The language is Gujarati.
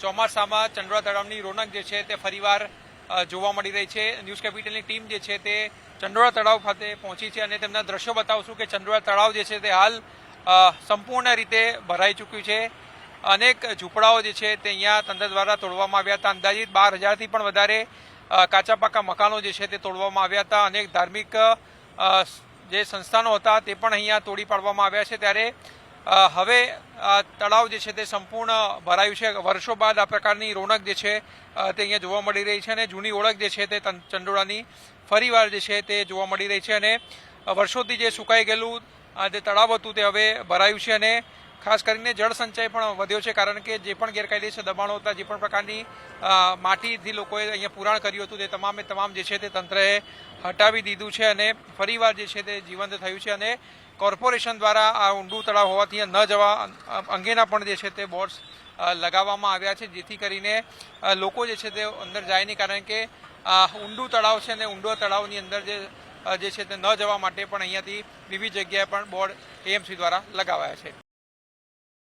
ચોમાસામાં ચંડોળા તળાવની રોનક જે છે તે ફરીવાર જોવા મળી રહી છે. ન્યૂઝ કેપિટલની ટીમ જે છે તે ચંડોળા તળાવ ખાતે પહોંચી છે અને તેમના દ્રશ્યો બતાવશું કે ચંડોળા તળાવ જે છે તે હાલ સંપૂર્ણ રીતે ભરાઈ ચૂક્યું છે. અનેક ઝૂંપડાઓ જે છે તે અહીંયા તંત્ર દ્વારા તોડવામાં આવ્યા હતા. અંદાજિત બાર હજારથી પણ વધારે કાચા પાકા મકાનો જે છે તે તોડવામાં આવ્યા હતા. અનેક ધાર્મિક જે સંસ્થાનો હતા તે પણ અહીંયા તોડી પાડવામાં આવ્યા છે. ત્યારે હવે તળાવ જે છે તે સંપૂર્ણ ભરાયું છે. વર્ષો બાદ આ પ્રકારની રોનક જે છે તે અહીંયા જોવા મળી રહી છે અને જૂની ઓળખ જે છે તં- ચંડોળાની ફરીવાર જે છે તે જોવા મળી રહી છે અને વર્ષોથી જે સુકાઈ ગયેલું જે તળાવ હતું તે હવે ભરાયું છે અને ખાસ કરીને જળ સંચય પણ વધ્યો છે કારણ કે જે પણ ગેરકાયદેસર દબાણો હતા, જે પણ પ્રકારની માટીથી લોકોએ અહીંયા પુરાણ કર્યું હતું તે તમામે તમામ જે છે તે તંત્રએ હટાવી દીધું છે અને ફરીવાર જે છે તે જીવંત થયું છે અને કોર્પોરેશન દ્વારા આ ઊંડું તળાવ હોવાથી ન જવા અંગેના પણ જે છે તે બોર્ડ્સ લગાવવામાં આવ્યા છે, જેથી કરીને લોકો જે છે તે અંદર જાય નહીં કારણ કે ઊંડું તળાવ છે અને ઊંડો તળાવની અંદર જે જે છે તે ન જવા માટે પણ અહીંયાથી વિવિધ જગ્યાએ પણ બોર્ડ એએમસી દ્વારા લગાવાયા છે.